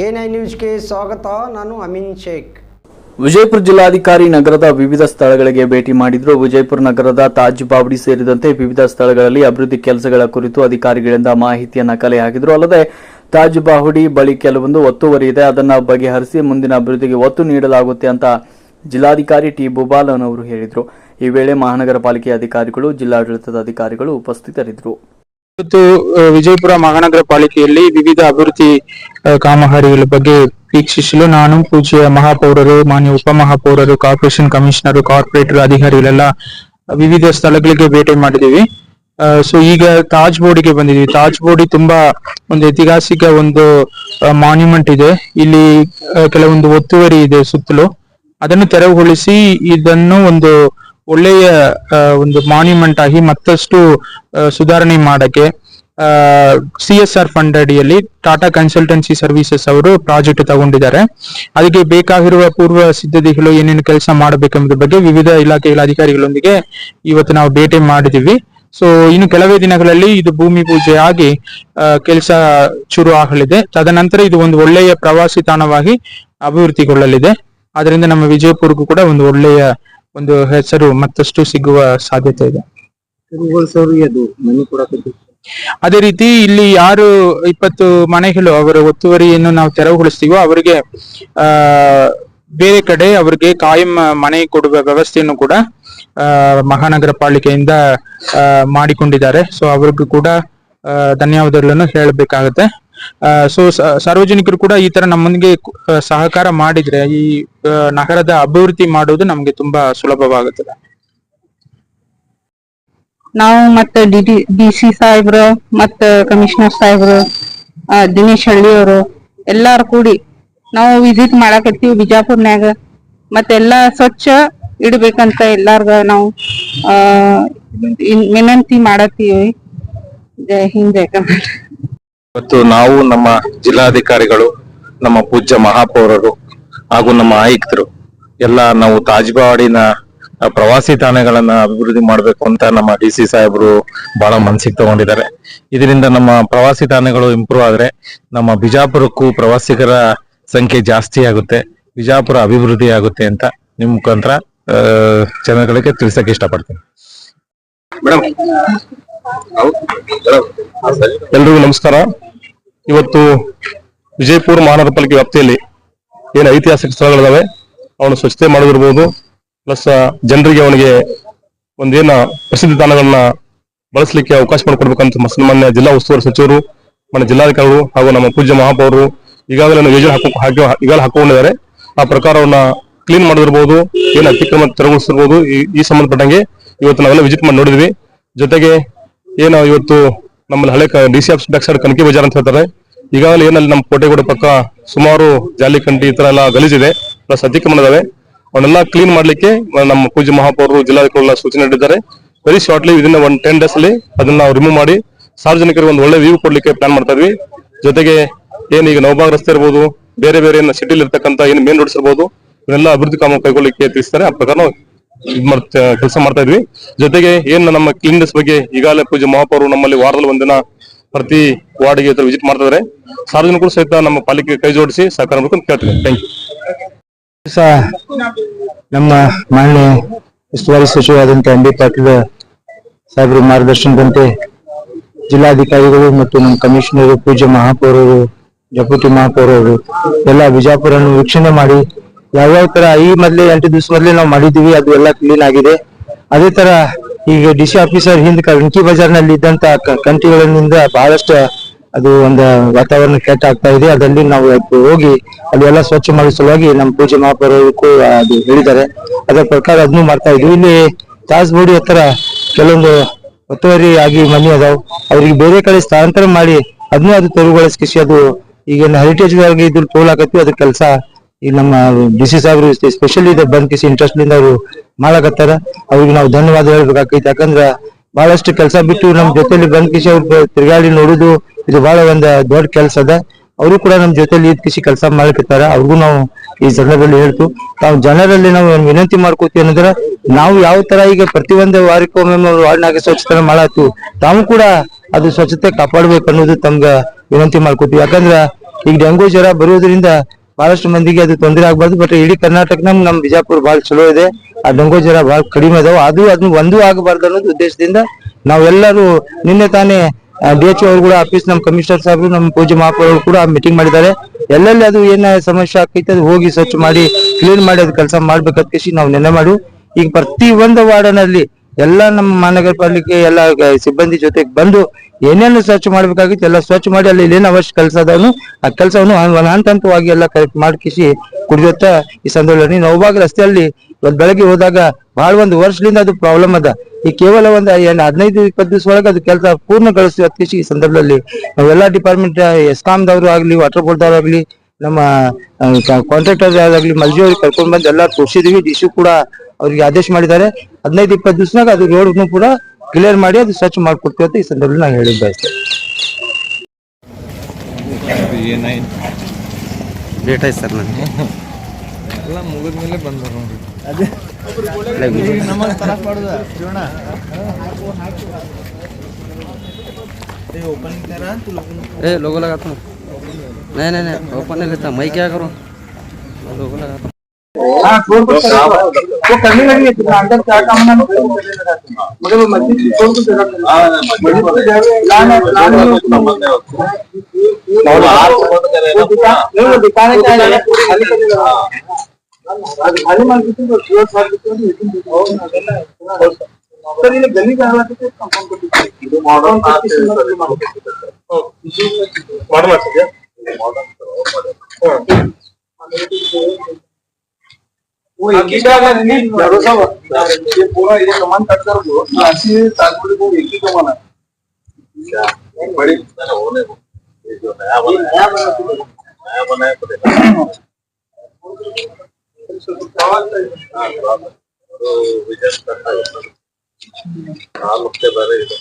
I ನ್ಯೂಸ್ಗೆ ಸ್ವಾಗತ, ನಾನು ಅಮಿನ್ ಶೇಖ್. ವಿಜಯಪುರ ಜಿಲ್ಲಾಧಿಕಾರಿ ನಗರದ ವಿವಿಧ ಸ್ಥಳಗಳಿಗೆ ಭೇಟಿ ಮಾಡಿದ್ರು. ವಿಜಯಪುರ ನಗರದ ತಾಜ್ ಬಾವಡಿ ಸೇರಿದಂತೆ ವಿವಿಧ ಸ್ಥಳಗಳಲ್ಲಿ ಅಭಿವೃದ್ಧಿ ಕೆಲಸಗಳ ಕುರಿತು ಅಧಿಕಾರಿಗಳಿಂದ ಮಾಹಿತಿಯನ್ನು ಕಲೆ ಹಾಕಿದ್ರು. ಅಲ್ಲದೆ, ತಾಜ್ ಬಾಹುಡಿ ಬಳಿ ಕೆಲವೊಂದು ಒತ್ತುವರಿ ಇದೆ. ಅದನ್ನು ಬಗೆಹರಿಸಿ ಮುಂದಿನ ಅಭಿವೃದ್ಧಿಗೆ ಒತ್ತು ನೀಡಲಾಗುತ್ತೆ ಅಂತ ಜಿಲ್ಲಾಧಿಕಾರಿ ಟಿ. ಭೂಬಾಲನ್ ಅವರು ಹೇಳಿದರು. ಈ ವೇಳೆ ಮಹಾನಗರ ಪಾಲಿಕೆ ಅಧಿಕಾರಿಗಳು, ಜಿಲ್ಲಾಡಳಿತದ ಅಧಿಕಾರಿಗಳು ಉಪಸ್ಥಿತರಿದ್ದರು. ಇವತ್ತು ವಿಜಯಪುರ ಮಹಾನಗರ ಪಾಲಿಕೆಯಲ್ಲಿ ವಿವಿಧ ಅಭಿವೃದ್ಧಿ ಕಾಮಗಾರಿಗಳ ಬಗ್ಗೆ ವೀಕ್ಷಿಸಲು ನಾನು ಪೂಜೆಯ ಮಹಾಪೌರರು, ಮಾನ್ಯ ಉಪಮಹಾಪೌರರು, ಕಾರ್ಪೊರೇಷನ್ ಕಮಿಷನರ್, ಕಾರ್ಪೊರೇಟರ್, ಅಧಿಕಾರಿಗಳೆಲ್ಲ ವಿವಿಧ ಸ್ಥಳಗಳಿಗೆ ಭೇಟಿ ಮಾಡಿದೀವಿ ಸೊ ಈಗ ತಾಜ್ ಬೋರ್ಡಿಗೆ ಬಂದಿದ್ದೀವಿ. ತಾಜ್ ಬೋರ್ಡಿ ತುಂಬಾ ಒಂದು ಐತಿಹಾಸಿಕ ಒಂದು ಮಾನ್ಯುಮೆಂಟ್ ಇದೆ. ಇಲ್ಲಿ ಕೆಲವೊಂದು ಒತ್ತುವರಿ ಇದೆ ಸುತ್ತಲೂ. ಅದನ್ನು ತೆರವುಗೊಳಿಸಿ ಇದನ್ನು ಒಂದು ಒಳ್ಳೆಯ ಒಂದು ಮಾನ್ಯುಮೆಂಟ್ ಆಗಿ ಮತ್ತಷ್ಟು ಸುಧಾರಣೆ ಮಾಡಕ್ಕೆ ಸಿ ಎಸ್ ಆರ್ ಫಂಡ್ ಅಡಿಯಲ್ಲಿ ಟಾಟಾ ಕನ್ಸಲ್ಟೆನ್ಸಿ ಸರ್ವಿಸಸ್ ಅವರು ಪ್ರಾಜೆಕ್ಟ್ ತಗೊಂಡಿದ್ದಾರೆ. ಅದಕ್ಕೆ ಬೇಕಾಗಿರುವ ಪೂರ್ವ ಸಿದ್ಧತೆಗಳು ಏನೇನು ಕೆಲಸ ಮಾಡಬೇಕೆಂಬುದ್ರ ಬಗ್ಗೆ ವಿವಿಧ ಇಲಾಖೆಗಳ ಅಧಿಕಾರಿಗಳೊಂದಿಗೆ ಇವತ್ತು ನಾವು ಭೇಟಿ ಮಾಡಿದೀವಿ ಸೊ ಇನ್ನು ಕೆಲವೇ ದಿನಗಳಲ್ಲಿ ಇದು ಭೂಮಿ ಪೂಜೆ ಆಗಿ ಕೆಲಸ ಶುರು ಆಗಲಿದೆ. ತದನಂತರ ಇದು ಒಂದು ಒಳ್ಳೆಯ ಪ್ರವಾಸಿ ತಾಣವಾಗಿ ಅಭಿವೃದ್ಧಿಗೊಳ್ಳಲಿದೆ. ಅದರಿಂದ ನಮ್ಮ ವಿಜಯಪುರಕ್ಕೂ ಕೂಡ ಒಂದು ಒಳ್ಳೆಯ ಒಂದು ಹೆಸರು ಮತ್ತಷ್ಟು ಸಿಗುವ ಸಾಧ್ಯತೆ ಇದೆ. ಅದೇ ರೀತಿ ಇಲ್ಲಿ ಯಾರು ಇಪ್ಪತ್ತು ಮನೆಗಳು ಅವರ ಒತ್ತುವರಿಯನ್ನು ನಾವು ತೆರವುಗೊಳಿಸ್ತೀವೋ ಅವರಿಗೆ ಆ ಬೇರೆ ಕಡೆ ಅವರಿಗೆ ಕಾಯಂ ಮನೆ ಕೊಡುವ ವ್ಯವಸ್ಥೆಯನ್ನು ಕೂಡ ಆ ಮಹಾನಗರ ಪಾಲಿಕೆಯಿಂದ ಮಾಡಿಕೊಂಡಿದ್ದಾರೆ. ಸೊ ಅವ್ರಿಗೂ ಕೂಡ ಅಹ್ ಧನ್ಯವಾದಗಳನ್ನು ಹೇಳಬೇಕಾಗುತ್ತೆ. ಸೊ, ಸಾರ್ವಜನಿಕರು ಕೂಡ ಈ ತರ ನಮ್ಮೊಂದಿಗೆ ಸಹಕಾರ ಮಾಡಿದ್ರೆ ಈ ನಗರದ ಅಭಿವೃದ್ಧಿ ಮಾಡುವುದು ನಮ್ಗೆ ತುಂಬಾ ಸುಲಭವಾಗುತ್ತದೆ. ನಾವು ಮತ್ತೆ ಡಿ ಡಿ ಸಿ ಸಾಹೇಬ್ರು ಮತ್ತ ಕಮಿಷನರ್ ಸಾಹೇಬ್ರು ದಿನೇಶ್ ಹಳ್ಳಿ ಅವರು ಎಲ್ಲಾರು ಕೂಡಿ ನಾವು ವಿಸಿಟ್ ಮಾಡಾಕತ್ತೀವಿ ಬಿಜಾಪುರ್ನ್ಯಾಗ. ಮತ್ತೆಲ್ಲಾ ಸ್ವಚ್ಛ ಇಡ್ಬೇಕಂತ ಎಲ್ಲಾರ್ಗ ನಾವು ವಿನಂತಿ ಮಾಡತ್ತೀವಿ. ಹಿಂದ್ ಕರ್ನಾಟಕ. ಇವತ್ತು ನಾವು ನಮ್ಮ ಜಿಲ್ಲಾಧಿಕಾರಿಗಳು ನಮ್ಮ ಪೂಜ್ಯ ಮಹಾಪೌರರು ಹಾಗೂ ನಮ್ಮ ಆಯುಕ್ತರು ಎಲ್ಲ ನಾವು ತಾಜ್ಬಾಡಿನ ಪ್ರವಾಸಿ ತಾಣಗಳನ್ನ ಅಭಿವೃದ್ಧಿ ಮಾಡಬೇಕು ಅಂತ ನಮ್ಮ ಡಿ ಸಿ ಸಾಹೇಬರು ಬಹಳ ಮನಸ್ಸಿಗೆ ತಗೊಂಡಿದ್ದಾರೆ. ಇದರಿಂದ ನಮ್ಮ ಪ್ರವಾಸಿ ತಾಣಗಳು ಇಂಪ್ರೂವ್ ಆದ್ರೆ ನಮ್ಮ ಬಿಜಾಪುರಕ್ಕೂ ಪ್ರವಾಸಿಗರ ಸಂಖ್ಯೆ ಜಾಸ್ತಿ ಆಗುತ್ತೆ ಬಿಜಾಪುರ ಅಭಿವೃದ್ಧಿ ಆಗುತ್ತೆ ಅಂತ ನಿಮ್ ಮುಖಾಂತರ ಜನಗಳಿಗೆ ತಿಳಿಸಕ್ಕೆ ಇಷ್ಟಪಡ್ತೀನಿ. ಎಲ್ರಿಗೂ ನಮಸ್ಕಾರ. ಇವತ್ತು ವಿಜಯಪುರ ಮಹಾನಗರ ಪಾಲಿಕೆ ವ್ಯಾಪ್ತಿಯಲ್ಲಿ ಏನು ಐತಿಹಾಸಿಕ ಸ್ಥಳಗಳಿದಾವೆ, ಅವನು ಸ್ವಚ್ಛತೆ ಮಾಡೋದಿರ್ಬೋದು, ಪ್ಲಸ್ ಜನರಿಗೆ ಅವನಿಗೆ ಒಂದೇನ ಪ್ರಸಿದ್ಧ ತಾಣಗಳನ್ನ ಬಳಸಲಿಕ್ಕೆ ಅವಕಾಶ ಮಾಡಿಕೊಡ್ಬೇಕಂತ ಸನ್ಮಾನ್ಯ ಜಿಲ್ಲಾ ಉಸ್ತುವಾರಿ ಸಚಿವರು మన ಜಿಲ್ಲಾಧಿಕಾರಿಗಳು ಹಾಗೂ ನಮ್ಮ ಪೂಜ್ಯ ಮಹಾಪೌರರು ಈಗಾಗಲೇ ಯೋಜನೆ ಹಾಕೋ, ಹಾಕಿ, ಈಗಾಗಲೇ ಹಾಕೊಂಡಿದ್ದಾರೆ ಆ ಪ್ರಕಾರವನ್ನ ಕ್ಲೀನ್ ಮಾಡೋದಿರ್ಬೋದು, ಏನು ಅತಿಕ್ರಮ ತೆರವುಗೊಳಿಸಿರ್ಬೋದು, ಈ ಈ ಸಂಬಂಧಪಟ್ಟಂಗೆ ಇವತ್ತು ನಾವೆಲ್ಲ ವಿಸಿಟ್ ಮಾಡಿ ನೋಡಿದ್ವಿ. ಜೊತೆಗೆ, ಏನು ಇವತ್ತು ನಮ್ಮಲ್ಲಿ ಹಳೆ D C office back side Kanaki Bazaar ಅಂತ ಹೇಳ್ತಾರೆ ಈಗಾಗಲೇ ಏನಲ್ಲಿ ನಮ್ಮ ಕೋಟೆಗೂಡ ಪಕ್ಕ ಸುಮಾರು ಜಾಲಿಕಂಡಿ ಈ ತರ ಎಲ್ಲ ಗಲೀಜಿದೆ. ಪ್ಲಸ್ ಅತಿಕ್ರಮಣದವೆ ಅವನ್ನೆಲ್ಲ ಕ್ಲೀನ್ ಮಾಡ್ಲಿಕ್ಕೆ ನಮ್ಮ ಪೂಜೆ ಮಹಾಪೌರರು ಜಿಲ್ಲಾಧಿಕಾರಿಗಳ ಸೂಚನೆ ನೀಡಿದ್ದಾರೆ. Very shortly within one ten days ಅಲ್ಲಿ ಅದನ್ನ ರಿಮೂವ್ ಮಾಡಿ ಸಾರ್ವಜನಿಕರಿಗೆ ಒಂದು ಒಳ್ಳೆ ವ್ಯೂ ಕೊಡ್ಲಿಕ್ಕೆ ಪ್ಲಾನ್ ಮಾಡ್ತಾ ಇದ್ವಿ. ಜೊತೆಗೆ ಏನೀಗ ನವಬಾಗ್ ರಸ್ತೆ ಇರ್ಬೋದು, ಬೇರೆ ಬೇರೆ ಏನು ಸಿಟಿಲಿ ಇರ್ತಕ್ಕಂಥ ಏನು ಮೇನ್ ರೋಡ್ಸ್ ಇರ್ಬೋದು, ಇವನ್ನೆಲ್ಲ ಅಭಿವೃದ್ಧಿ ಕಾಮ ಕೈಗೊಳ್ಳಿಕ್ಕೆ ತಿಳಿಸ್ತಾರೆ. ಆ ಪ್ರಕಾರ ನಾವು ಕೆಲಸ ಮಾಡ್ತಾ ಇದ್ವಿ. ಜೊತೆಗೆ ಏನ್ ನಮ್ಮ ಕ್ಲೀನ್ನೆಸ್ ಬಗ್ಗೆ ಈಗಾಗಲೇ ಪೂಜೆ ಮಹಾಪೌರು ನಮ್ಮಲ್ಲಿ ವಾರದಲ್ಲಿ ಒಂದಿನ ಪ್ರತಿ ವಾರ್ಡ್ಗೆ ವಿಸಿಟ್ ಮಾಡ್ತಾ ಇದಾರೆ ಸಾರ್ವಜನಿಕರು ಸಹಿತ ನಮ್ಮ ಪಾಲಿಕೆ ಕೈ ಜೋಡಿಸಿ ಸಹಕಾರ ನಮ್ಮ ಮಾನ್ಯ ಉಸ್ತುವಾರಿ ಸಚಿವರಾದಂತಹ ಎಂ ಬಿ ಪಾಟೀಲ್ ಸಾಹೇಬರ ಮಾರ್ಗದರ್ಶನದಂತೆ ಜಿಲ್ಲಾಧಿಕಾರಿಗಳು ಮತ್ತು ನಮ್ಮ ಕಮಿಷನರ್ ಪೂಜ್ಯ ಮಹಾಪೌರರು ಡೆಪ್ಯೂಟಿ ಮಹಾಪೌರರು ಎಲ್ಲ ಬಿಜಾಪುರನ್ನು ವೀಕ್ಷಣೆ ಮಾಡಿ ಯಾವ್ಯಾವ ತರ ಈ ಮೊದಲೇ ಎಂಟು ದಿವಸ ಮೊದಲೇ ನಾವು ಮಾಡಿದೀವಿ ಅದು ಎಲ್ಲ ಕ್ಲೀನ್ ಆಗಿದೆ. ಅದೇ ತರ ಈಗ ಡಿ ಸಿ ಆಫೀಸರ್ ಹಿಂದ್ ಕಣ್ಕಿ ಬಜಾರ್ನಲ್ಲಿ ಇದ್ದಂತ ಕಂಟಿಗಳಿಂದ ಬಹಳಷ್ಟು ಅದು ಒಂದು ವಾತಾವರಣ ಕೆಟ್ಟ ಆಗ್ತಾ ಇದೆ. ಅದರಲ್ಲಿ ನಾವು ಹೋಗಿ ಅದೆಲ್ಲ ಸ್ವಚ್ಛ ಮಾಡಿ ಸಲುವಾಗಿ ನಮ್ಮ ಪೂಜೆ ಮಹಾಪೌರಕ್ಕೂ ಅದು ಹೇಳಿದ್ದಾರೆ. ಅದರ ಪ್ರಕಾರ ಅದನ್ನು ಮಾಡ್ತಾ ಇದ್ವಿ. ಇಲ್ಲಿ ತಾಸ್ಬೋಡಿ ಹತ್ರ ಕೆಲವೊಂದು ಒತ್ತುವರಿ ಆಗಿ ಮನೆ ಅದಾವ್. ಅವ್ರಿಗೆ ಬೇರೆ ಕಡೆ ಸ್ಥಳಾಂತರ ಮಾಡಿ ಅದನ್ನು ಅದು ತೆರವುಗೊಳಿಸಿ ಅದು ಈಗ ಹೆರಿಟೇಜ್ ಇದ್ರ ತೋಲಾಕತ್ತಿ ಅದ್ರ ಕೆಲಸ ಈ ನಮ್ಮ ಡಿ ಸಿ ಸಾಹೇಬ್ರು ಸ್ಪೆಷಲಿ ಬಂದ್ ಕಿಸಿ ಇಂಟ್ರೆಸ್ಟ್ ಅವರು ಮಾಡಕತ್ತಾರ ಅವ್ರಿಗೆ ನಾವು ಧನ್ಯವಾದ ಹೇಳ್ಬೇಕಾಗೈತಿ. ಯಾಕಂದ್ರ ಬಹಳಷ್ಟು ಕೆಲಸ ಬಿಟ್ಟು ನಮ್ ಜೊತೆಲಿ ಬಂದ್ ಕಿಸಿ ಅವ್ರ ತಿರುಗಾಡಿ ನೋಡುದು ಇದು ಬಹಳ ಒಂದ್ ದೊಡ್ಡ ಕೆಲಸ ಅದ. ಅವರು ಕೂಡ ನಮ್ ಜೊತೆಲಿ ಇದ್ ಕಿಸಿ ಕೆಲಸ ಮಾಡ್ಲಿಕತ್ತಾರ ಅವ್ರಿಗೂ ನಾವು ಈ ಸಂದರ್ಭದಲ್ಲಿ ಹೇಳ್ತು. ನಾವು ಜನರಲ್ಲಿ ನಾವು ವಿನಂತಿ ಮಾಡ್ಕೋತೀವಿ ಅನ್ನೋದ್ರ ನಾವು ಯಾವ ತರ ಈಗ ಪ್ರತಿಯೊಂದು ವಾರಕ್ಕೊಮ್ಮೆ ವಾರ್ಡ್ನಾಗ ಸ್ವಚ್ಛತೆ ಮಾಡಾತು, ತಾವು ಕೂಡ ಅದು ಸ್ವಚ್ಛತೆ ಕಾಪಾಡ್ಬೇಕು ಅನ್ನೋದು ತಮ್ಗ ವಿನಂತಿ ಮಾಡ್ಕೋತೀವಿ. ಯಾಕಂದ್ರ ಈಗ ಡೆಂಗೂ ಜ್ವರ ಬರುವುದರಿಂದ ಬಹಳಷ್ಟು ಮಂದಿಗೆ ಅದು ತೊಂದರೆ ಆಗ್ಬಾರ್ದು ಬಟ್ ಇಡೀ ಕರ್ನಾಟಕ ನಮ್ ಬಿಜಾಪುರ ಬಹಳ ಚಲೋ ಇದೆ. ಆ ಡೊಂಗೋ ಜ್ವರ ಬಹಳ ಕಡಿಮೆ ಅದಾವ. ಅದು ಅದನ್ನ ಒಂದೂ ಆಗಬಾರ್ದು ಅನ್ನೋದು ಉದ್ದೇಶದಿಂದ ನಾವೆಲ್ಲರೂ ನಿನ್ನೆ ತಾನೇ ಡಿ ಎಚ್ ಅವರು ಕೂಡ ಆಫೀಸ್ ನಮ್ಮ ಕಮಿಷನರ್ ಸಾಹೇಬರು ನಮ್ಮ ಪೂಜೆ ಅವರು ಕೂಡ ಮೀಟಿಂಗ್ ಮಾಡಿದ್ದಾರೆ. ಎಲ್ಲೆಲ್ಲಿ ಅದು ಏನ ಸಮಸ್ಯೆ ಆಗ್ತೈತೆ ಅದು ಹೋಗಿ ಸ್ವಚ್ಛ ಮಾಡಿ ಕ್ಲೀನ್ ಮಾಡಿ ಅದು ಕೆಲಸ ಮಾಡ್ಬೇಕಂತ ಕೇಸಿ ನಾವು ನೆನೆ ಮಾಡು. ಈಗ ಪ್ರತಿ ಒಂದು ವಾರ್ಡನಲ್ಲಿ ಎಲ್ಲ ನಮ್ಮ ಮಹಾನಗರ ಪಾಲಿಕೆ, ಎಲ್ಲ ಸಿಬ್ಬಂದಿ ಜೊತೆಗೆ ಬಂದು ಏನೇನು ಸ್ವಚ್ಛ ಮಾಡ್ಬೇಕಾಗಿತ್ತು ಎಲ್ಲ ಸ್ವಚ್ಛ ಮಾಡಿ ಅಲ್ಲಿ ಏನೇನು ಅವಶ್ಯ ಕೆಲಸ ಅದಾವನು, ಆ ಕೆಲಸವನ್ನು ಹಂತ ಹಂತವಾಗಿ ಎಲ್ಲ ಕರೆಕ್ಟ್ ಮಾಡ್ಕಿಸಿ ಕುಡಿಯುತ್ತ ಈ ಸಂದರ್ಭದಲ್ಲಿ ನೋವಾಗ ರಸ್ತೆಯಲ್ಲಿ ಒಂದು ಬೆಳಗ್ಗೆ ಹೋದಾಗ ಬಹಳ ಒಂದು ವರ್ಷದಿಂದ ಅದು ಪ್ರಾಬ್ಲಮ್ ಅದ. ಈ ಕೇವಲ ಒಂದು ಏನು ಹದಿನೈದು, ಇಪ್ಪತ್ತು ದಿವಸ ಒಳಗೆ ಅದು ಕೆಲಸ ಪೂರ್ಣಗೊಳಿಸಿ ಹತ್ತಿಸಿ ಈ ಸಂದರ್ಭದಲ್ಲಿ. ನಾವೆಲ್ಲ ಡಿಪಾರ್ಟ್ಮೆಂಟ್ ಎಸ್ಕಾಂದವರು ಆಗ್ಲಿ ವಾಟರ್ ಬೋರ್ಡ್ ಆಗ್ಲಿ, ನಮ್ಮ ಕಾಂಟ್ರಾಕ್ಟರ್ ಯಾರಾಗ್ಲಿ ಮಲ್ಜಿ ಅವ್ರಿಗೆ ಕರ್ಕೊಂಡ್ ಬಂದು ಎಲ್ಲ ತೋರಿಸಿದೀವಿ. ಡಿ ಸಿ ಕೂಡ ಅವ್ರಿಗೆ ಆದೇಶ ಮಾಡಿದ್ದಾರೆ. ಹದಿನೈದು, ಇಪ್ಪತ್ತು ದಿವಸನಾಗ ಅದು ರೋಡ್ ಕೂಡ ಕ್ಲಿಯರ್ ಮಾಡಿ ಅದು ಸ್ವಚ್ಛ ಮಾಡ್ಕೊಡ್ತೀವಿ ಅಂತ ಈ ಸಂದರ್ಭದಲ್ಲಿ ನಾನು ಹೇಳಿದ್ ಬಯಸ್ತೇನೆ ಡೇಟ್ ಐತೆ ಸರ್ ನನಗೆ ಎಲ್ಲ ಮುಗಿದ್ಮೇಲೆ ಬಂದ್ರು ನೋಡಿ ए लोगो लगाता हूँ नहीं नहीं नहीं ओपन नहीं लेता मैं क्या करूँ लोगो लगाता हाँ फ्लोर तो पर चढ़ा हुआ वो करने लगी है कितना अंदर क्या काम ना मगर वो मस्जिद की फ्लोर तो को चढ़ा मस्जिद पर तो जा रहे प्लान है प्लान है उसका मन है। और आप वो दुकान नहीं वो दुकान है क्या है खाली करने लगा आज खाली माल किसी को फ्लोर पर किसी को लेकिन और ना सर ये गली का हवा कितने कंपाउंड को ठीक है। मॉडर्न मॉडर्न मॉडर्न मॉडर्न सामान कट कर दो ऐसी ताजमहल को एक ही कमाना है बड़ी होने को ये जो नया बना नया बना नया बना है तो देखा विजय करता है ನಾಲ್ಕು ಮುಖ್ಯ ಬೇರೆ ಇದು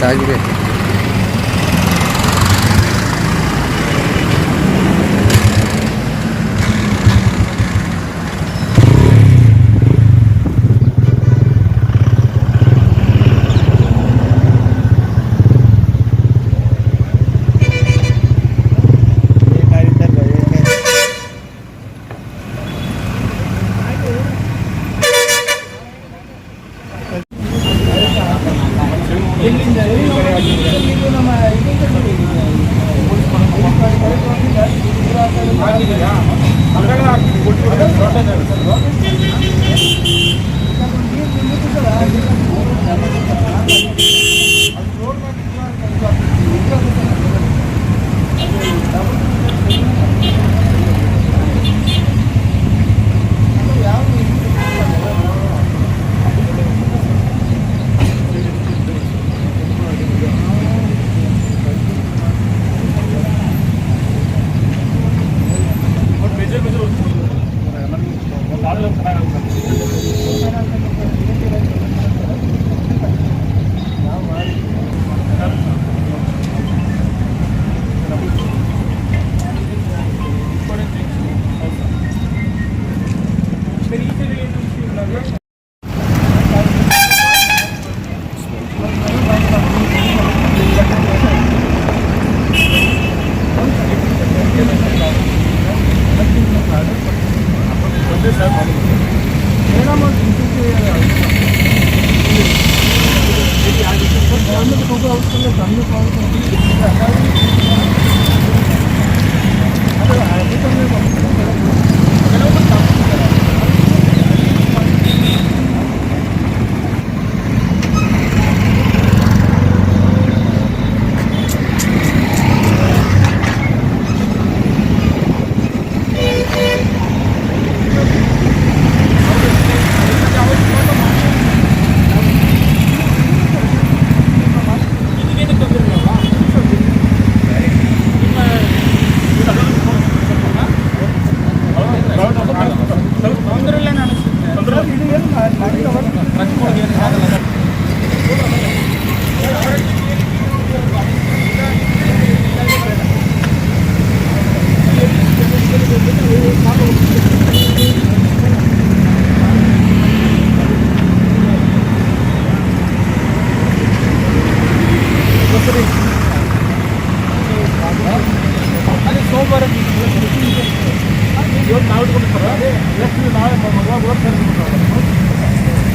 再一遍。Ne? ಇವತ್ತು ನಾವು ಇಟ್ಕೊಂಡಿರ್ತಾರೆ ನೆಕ್ಸ್ಟ್ ನಾವೇ ಮಗುವಾಗ ಓದ್ತಾ ಇರ್ತಾರೆ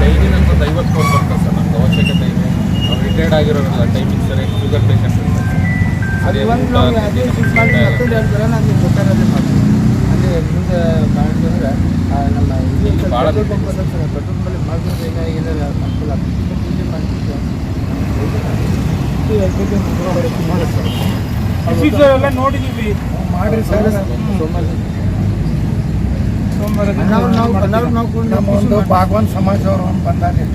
ಡೈಲಿ ನಮ್ದು ಐವತ್ತು ಫೋನ್ ಬರ್ತಾರೆ ಸರ್. ನಮ್ದು ಅವಶ್ಯಕತೆ ಇದೆ. ನಾವು ರಿಟೈರ್ಡ್ ಆಗಿರೋರಲ್ಲ ಟೈಮಿಂಗ್ ಸರಿ ಶುಗರ್ ಪೇಷಂಟ್ ನಮ್ಗೆ ಅದೇ ಮುಂದೆ ಮಾಡಿದ್ರೆ ನಮ್ಮ ಇಲ್ಲಿ ಭಾಳ ಪೆಟ್ರೋಲ್ ಮೇಲೆ ಮಾಡಿದ್ರೆ ಏನಾಗಿಲ್ಲ ಅನುಕೂಲ ಆಗ್ತದೆ ಮಾಡ್ತಿದ್ದೆ. ಎಲ್ಲ ನೋಡಿದೀವಿ. ಮಾಡಿ ಸರ್. ಸೋಮವಾರ. ನಮ್ಮ ಒಂದು ಭಾಗವಾನ್ ಸಮಾಜದವರು ಬಂದಾರೆ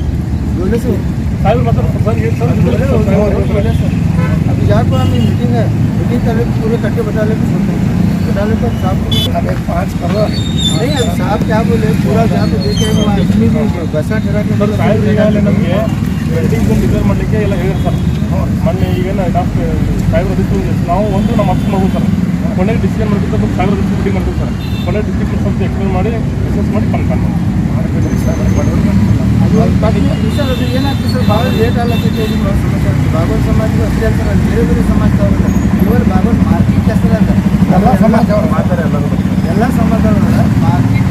अभी जाकर हमें मीटिंग है मीटिंग कर पूरे कट्टे बटाले को सुनते बटाले को साहब हमें पाँच करो नहीं अब साहब क्या बोले पूरा जहाँ पे देखे वहाँ इतनी भी बसा ठहरा के ನಮಗೆ ವೆಡ್ಡಿಂಗ್ ರಿಪೇರ್ ಮಾಡಲಿಕ್ಕೆ ಎಲ್ಲ ಹೇಳಿದ್ರು ಸರ್. ಮೊನ್ನೆ ಈಗೇನು ಡಾಕ್ಟರ್ ಸಾಹೇಬ್ರ ಅದಕ್ಕೆ ನಾವು ಒಂದು ನಮ್ಮ ಅಪ್ಪ ಮಗು ಸರ್. ಕೊನೆಗೆ ಡಿಸಿಷನ್ ಮಾಡಿಬಿಟ್ಟು ಸಾವಿರ ಡಿಸ್ಟ್ರಿಕ್ಟ್ ಮಾಡ್ತೀವಿ ಸರ್. ಕೊನೆ ಡಿಸ್ಟ್ರಿಕ್ಟ್ ಸ್ವಲ್ಪ ಎಕ್ಸ್ಪ್ಲೇನ್ ಮಾಡಿ ರಿಸರ್ಚ್ ಮಾಡಿ ಕನ್ಫರ್ಮ್ ಅದು ಬಾಕಿ ಸರ್ ಅದು ಏನಾಗ್ತದೆ ಸರ್? ಭಾಳ ಲೇಟ್ ಆಗ್ಲತ್ತೈತೆ ಇದು ಸಮಸ್ಯೆ ಬಾಗೋಲ್ ಸಮಾಜ ಅಷ್ಟೇ ಅಲ್ಲಿ ಬೇರೆ ಬೇರೆ ಸಮಾಜದವ್ರಲ್ಲ ಇವರು ಬಾಗೋಲ್ ಮಾರ್ಕೆಟ್ ಹೆಸರು ಅಂತ ಎಲ್ಲ ಸಮಾಜದವ್ರು ಮಾಡ್ತಾರೆ ಎಲ್ಲರೂ ಎಲ್ಲ ಸಮಾಜದವ್ರಲ್ಲ ಮಾರ್ಕೆಟ್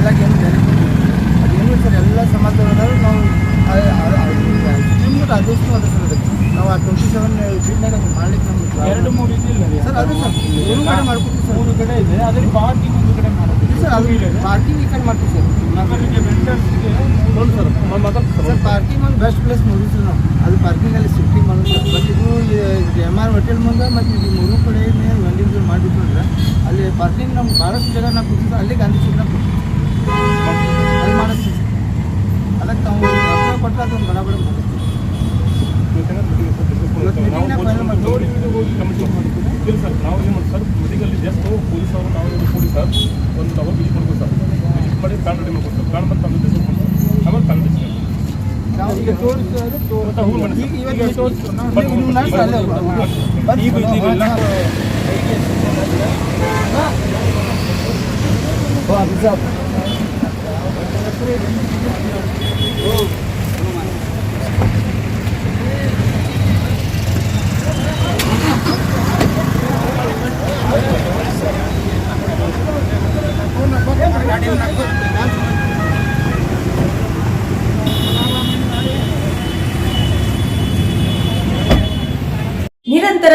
ಎಲ್ಲ ಏನು ಸರ್? ಎಲ್ಲ ಸಮಾಜದವ್ರಲ್ಲ ನಾವು ಅದು ಸರ್ ನಾವು ಆ ಟ್ವೆಂಟಿ ಸೆವೆನ್ ಸೀಟ್ನಾಗ ಮಾಡ್ಲಿಕ್ಕೆ ಎರಡು ಮೂರು ಸರ್ ಅದು ಸರ್ ಮೂರು ಕಡೆ ಸರ್ ಮೂರು ಕಡೆ ಇದೆ ಅದ್ರ ಪಾರ್ಕಿಂಗ್ ಒಂದು ಕಡೆ ಮಾಡ್ತೀವಿ ಸರ್ ಅದು ಪಾರ್ಕಿಂಗ್ ಈ ಕಡೆ ಮಾಡ್ತೀವಿ ಸರ್ ಸರ್ ಪಾರ್ಕಿಂಗ್ ಒಂದು ಬೆಸ್ಟ್ ಪ್ಲೇಸ್ ನೋಡಿದ್ವಿ ನಾವು ಅದು ಪಾರ್ಕಿಂಗ್ ಅಲ್ಲಿ ಶಿಫ್ಟಿಂಗ್ ಮಾಡೋದು ಸರ್ ಬಟ್ ಇದು ಎಂ ಆರ್ ಹೋಟೆಲ್ ಮುಂದೆ ಮತ್ತು ಇದು ಮೂರು ಕಡೆ ವೆಂಡಿಂಗ್ ಮಾಡಿಬಿಟ್ಟು ಅಂದ್ರೆ ಅಲ್ಲಿ ಪಾರ್ಕಿಂಗ್ ನಮ್ಗೆ ಭಾಳಷ್ಟು ಜಾಗ ನಾವು ಅಲ್ಲಿ ಗಾಂಧಿ ಚೌಕ್ನ ಅಲ್ಲಿ ಅದಕ್ಕೆ ನಾವು ಕೊಟ್ಟರೆ ಅದೊಂದು ಬಡ ಬಡ ಮಾಡಿಸ್ತೀವಿ ನಾವು ಇಲ್ಲ ಸರ್ ನಾವು ಏನು ಮಾಡಿ ಸರ್ ಮೆಡಿಕಲ್ ಜಸ್ಟ್ ಪೊಲೀಸ್ ಅವರು ನಾವು ಕೂಡಿ ಸರ್ ಒಂದು ಅವರ್ ವಿಸಿಟ್ ಮಾಡ್ಬೋದು ಸರ್ ವಿಸಿಟ್ ಮಾಡಿ ಪ್ಲಾನ್ ರೆಡಿ ಮಾಡ್ಬೋದು ಸರ್ ಪ್ಲಾನ್ ಮಾಡಿ ತಂದು ಡಿಸೈಡ್ ಮಾಡ್ಬೋದು ಆಮೇಲೆ ಪ್ಲಾನ್ ಡಿಸೈಡ್ ನಾವು ಈಗ ತೋರಿಸಿದ್ರೆ ಮತ್ತೆ ಹೋಗಿ ಬನ್ನಿ ಈಗ ಸರ್. ಇವತ್ತು ತೋರಿಸ್ತಾರೆ ನೀವು ನಾಳೆ ಅಲ್ಲೇ ಹೋಗ್ಬೋದು. ಬನ್ನಿ. ಓ, ಅಭಿಷೇಕ್. ನಿರಂತರ